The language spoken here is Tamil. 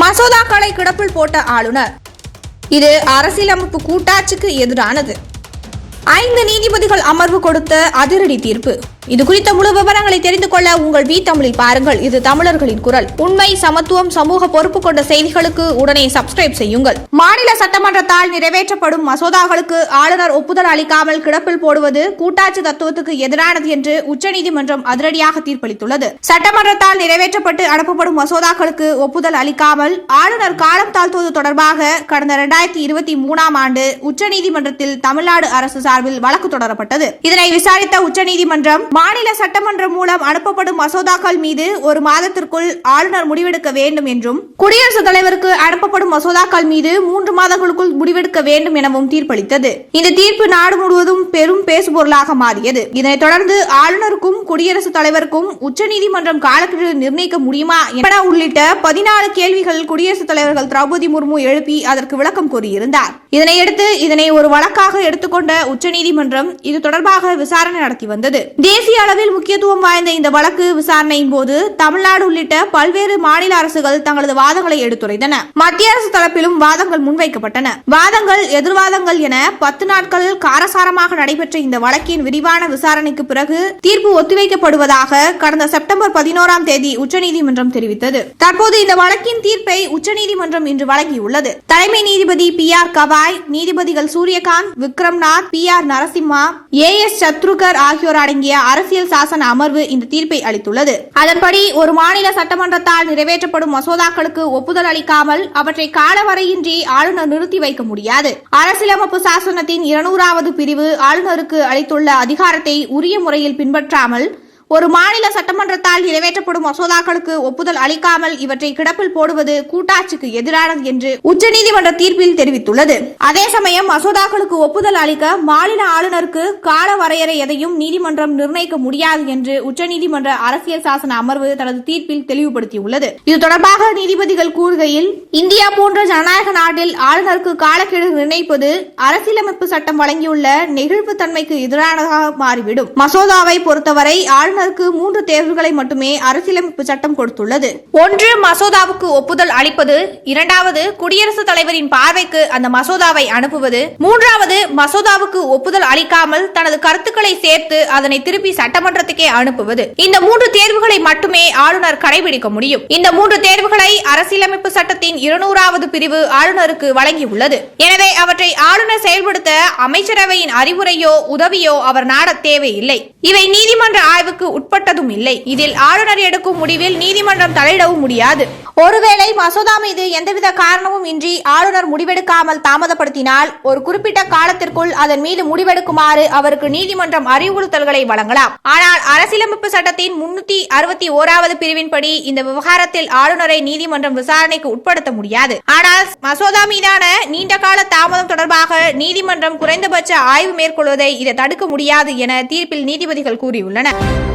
மசோதாக்களை கிடப்பில் போட்ட ஆளுநர். இது அரசியலமைப்பு கூட்டாட்சிக்கு எதிரானது. ஐந்து நீதிபதிகள் அமர்வு கொடுத்த அதிரடி தீர்ப்பு. இது குறித்த முழு விவரங்களை தெரிந்து கொள்ள உங்கள் வி தமிழில் பாருங்கள். இது தமிழர்களின் குரல். உண்மை சமத்துவம் சமூக பொறுப்பு கொண்ட செய்திகளுக்கு உடனே சப்ஸ்கிரைப் செய்யுங்கள். மாநில சட்டமன்றத்தால் நிறைவேற்றப்படும் மசோதாக்களுக்கு ஆளுநர் ஒப்புதல் அளிக்காமல் கிடப்பில் போடுவது கூட்டாட்சி தத்துவத்துக்கு எதிரானது என்று உச்சநீதிமன்றம் அதிரடியாக தீர்ப்பளித்துள்ளது. சட்டமன்றத்தால் நிறைவேற்றப்பட்டு அனுப்பப்படும் மசோதாக்களுக்கு ஒப்புதல் அளிக்காமல் ஆளுநர் காலம் தாழ்த்துவது தொடர்பாக கடந்த இரண்டாயிரத்தி இருபத்தி மூணாம் ஆண்டு உச்சநீதிமன்றத்தில் தமிழ்நாடு அரசு சார்பில் வழக்கு தொடரப்பட்டது. இதனை விசாரித்த உச்சநீதிமன்றம் மாநில சட்டமன்றம் மூலம் அனுப்பப்படும் மசோதாக்கள் மீது ஒரு மாதத்திற்குள் ஆளுநர் முடிவெடுக்க வேண்டும் என்றும் குடியரசுத் தலைவருக்கு அனுப்பப்படும் மசோதாக்கள் மீது மூன்று மாதங்களுக்குள் முடிவெடுக்க வேண்டும் எனவும் தீர்ப்பளித்தது. இந்த தீர்ப்பு நாடு முழுவதும் பெரும் பேசுபொருளாக மாறியது. இதனைத் தொடர்ந்து ஆளுநருக்கும் குடியரசுத் தலைவருக்கும் உச்சநீதிமன்றம் காலக்கெடு நிர்ணயிக்க முடியுமா என உள்ளிட்ட பதினாலு கேள்விகள் குடியரசுத் தலைவர்கள் திரௌபதி முர்மு எழுப்பி அதற்கு விளக்கம் கூறியிருந்தார். இதனையடுத்து இதனை ஒரு வழக்காக எடுத்துக்கொண்ட உச்சநீதிமன்றம் இது தொடர்பாக விசாரணை நடத்தி வந்தது. தேசிய தேசிய அளவில் முக்கியத்துவம் வாய்ந்த இந்த வழக்கு விசாரணையின் போது தமிழ்நாடு உள்ளிட்ட பல்வேறு மாநில அரசுகள் தங்களது வாதங்களை எடுத்துரைத்தன. மத்திய அரசு தரப்பிலும் வாதங்கள் முன்வைக்கப்பட்டன. வாதங்கள் எதிர்வாதங்கள் என பத்து நாட்கள் காரசாரமாக நடைபெற்ற இந்த வழக்கின் விரிவான விசாரணைக்கு பிறகு தீர்ப்பு ஒத்திவைக்கப்படுவதாக கடந்த செப்டம்பர் பதினோராம் தேதி உச்சநீதிமன்றம் தெரிவித்தது. தற்போது இந்த வழக்கின் தீர்ப்பை உச்சநீதிமன்றம் இன்று வழங்கியுள்ளது. தலைமை நீதிபதி பி ஆர் கவாய் நீதிபதிகள் Suryakant Vikramnath P R Narasimha A S Sathrukar ஆகியோர் அடங்கிய அரசியல் சாசன அமர்வு இந்த தீர்ப்பை அளித்துள்ளது. அதன்படி ஒரு மாநில சட்டமன்றத்தால் நிறைவேற்றப்படும் மசோதாக்களுக்கு ஒப்புதல் அளிக்காமல் அவற்றை காலவரையின்றி ஆளுநர் நிறுத்தி வைக்க முடியாது. அரசியலமைப்பு சாசனத்தின் இருநூறாவது பிரிவு ஆளுநருக்கு அளித்துள்ள அதிகாரத்தை உரிய முறையில் பின்பற்றாமல் ஒரு மாநில சட்டமன்றத்தால் நிறைவேற்றப்படும் மசோதாக்களுக்கு ஒப்புதல் அளிக்காமல் இவற்றை கிடப்பில் போடுவது கூட்டாட்சிக்கு எதிரானது என்று உச்சநீதிமன்ற தீர்ப்பில் தெரிவித்துள்ளது. அதே சமயம் மசோதாக்களுக்கு ஒப்புதல் அளிக்க மாநில ஆளுநருக்கு கால வரையறை எதையும் நீதிமன்றம் நிர்ணயிக்க முடியாது என்று உச்சநீதிமன்ற அரசியல் சாசன அமர்வு தனது தீர்ப்பில் தெளிவுபடுத்தியுள்ளது. இது தொடர்பாக நீதிபதிகள் கூறுகையில் இந்தியா போன்ற ஜனநாயக நாட்டில் ஆளுநருக்கு காலக்கெடு நிர்ணயிப்பது அரசியலமைப்பு சட்டம் வழங்கியுள்ள நெகிழ்வுத்தன்மைக்கு எதிரானதாக மாறிவிடும். மசோதாவை பொறுத்தவரை ஆளுநருக்கு மூன்று தேர்வுகளை மட்டுமே அரசியலமைப்பு சட்டம் கொடுத்துள்ளது. ஒன்று மசோதாவுக்கு ஒப்புதல் அளிப்பது. இரண்டாவது குடியரசுத் தலைவரின் பார்வைக்கு அந்த மசோதாவை அனுப்புவது. மூன்றாவது மசோதாவுக்கு ஒப்புதல் அளிக்காமல் தனது கருத்துக்களை சேர்த்து அதனை திருப்பி சட்டமன்றத்துக்கே அனுப்புவது. இந்த மூன்று தேர்வுகளை மட்டுமே ஆளுநர் கடைபிடிக்க முடியும். இந்த மூன்று தேர்வுகளை அரசியலமைப்பு சட்டத்தின் இருநூறாவது பிரிவு ஆளுநருக்கு வழங்கியுள்ளது. எனவே அவற்றை ஆளுநர் செயல்படுத்த அமைச்சரவையின் அறிவுரையோ உதவியோ அவர் நாட தேவையில்லை. இவை நீதிமன்ற ஆய்வுக்கு உட்பட்டதும் இல்லை. இதில் ஆளுநர் எடுக்கும் முடிவில் நீதிமன்றம் தலையிடவும் முடியாது. ஒருவேளை மசோதா மீது எந்தவித காரணமும் இன்றி ஆளுநர் முடிவெடுக்காமல் தாமதப்படுத்தினால் ஒரு குறிப்பிட்ட காலத்திற்குள் அதன் மீது முடிவெடுக்குமாறு அவருக்கு நீதிமன்றம் அறிவுறுத்தல்களை வழங்கலாம். ஆனால் அரசியலமைப்பு சட்டத்தின் முன்னூத்தி அறுபத்தி ஓராவது பிரிவின்படி இந்த விவகாரத்தில் ஆளுநரை நீதிமன்றம் விசாரணைக்கு உட்படுத்த முடியாது. ஆனால் மசோதா மீதான நீண்ட கால தாமதம் தொடர்பாக நீதிமன்றம் குறைந்தபட்ச ஆய்வு மேற்கொள்வதை இதை தடுக்க முடியாது என தீர்ப்பில் நீதிபதிகள் கூறியுள்ளனர்.